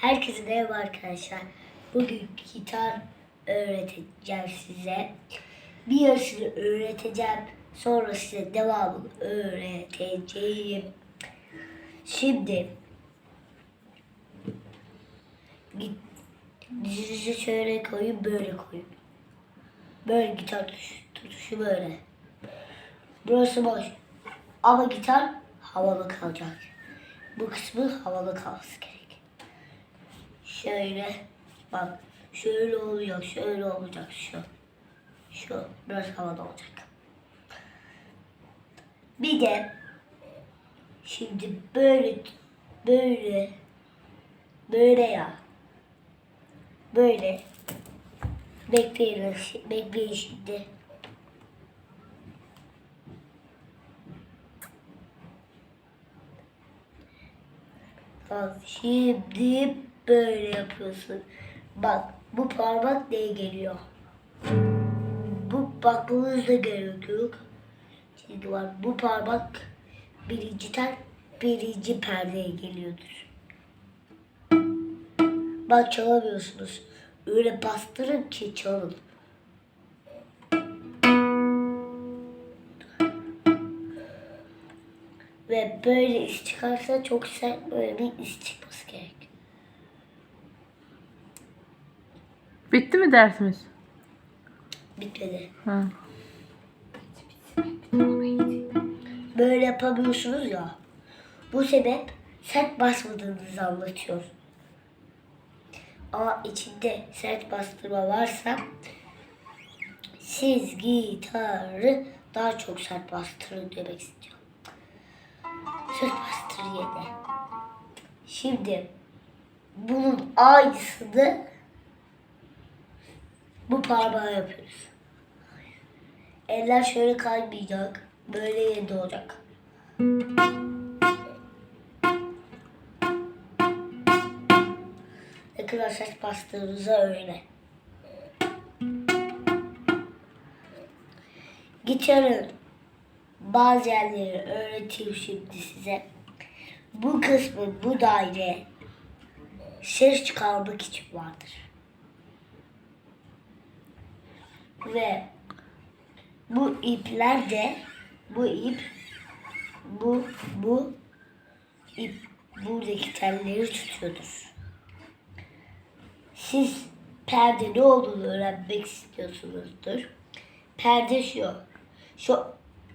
Herkese merhaba arkadaşlar. Bugün gitar öğreteceğim size. Bir yarısını öğreteceğim. Sonra size devamını öğreteceğim. Şimdi git- dizinizi şöyle koyun, böyle koyun. Böyle gitar tuş- tutuşu böyle. Burası boş. Ama gitar havalı kalacak. Bu kısmı havalı kalması gerek. Şöyle bak şöyle oluyor, şöyle olacak şu. Şu biraz havada olacak. Bir de şimdi böyle böyle böyle ya böyle bekleyin bekleyin şimdi. Tamam, şimdi böyle yapıyorsun. Bak bu parmak neye geliyor? Bu da gerek yok. Şimdi var bu parmak birinci tel birinci perdeye geliyordur. Bak çalamıyorsunuz. Öyle bastırın ki çalın. Ve böyle iş çıkarsa çok sert böyle bir iş çıkması gerek. Bitti mi dersimiz? Bitmedi. Ha. Böyle yapamıyorsunuz ya. Bu sebep sert basmadığınızı anlatıyor. Ama içinde sert bastırma varsa siz gitarı daha çok sert bastırın demek istiyorum. Sert bastır yine. Şimdi bunun aynısını bu parmağa yapıyoruz. Eller şöyle kaymayacak. Böyle yerinde olacak. Ne kadar ses bastığınıza öyle. Gitarın bazı yerleri öğreteyim şimdi size. Bu kısmı, bu daire ses çıkarmak için vardır. Ve bu ipler de bu ip bu bu ip buradaki telleri tutuyordur. Siz perde ne olduğunu öğrenmek istiyorsunuzdur. Perde şu. Şu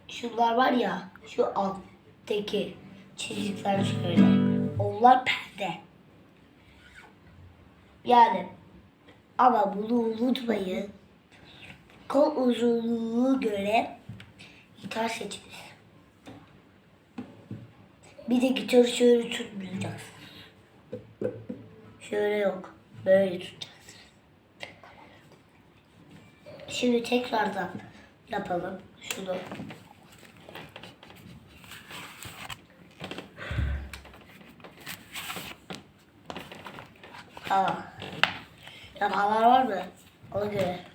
şunlar var ya şu alttaki çizikler şöyle. Onlar perde. Yani ama bunu unutmayın. Kol uzunluğu göre gitar seçiniz. Bir de gitarı şöyle tutmayacaksınız. Şöyle yok. Böyle tutacaksınız. Şimdi tekrardan yapalım şunu. Aa. Yapanlar var mı? Ona göre.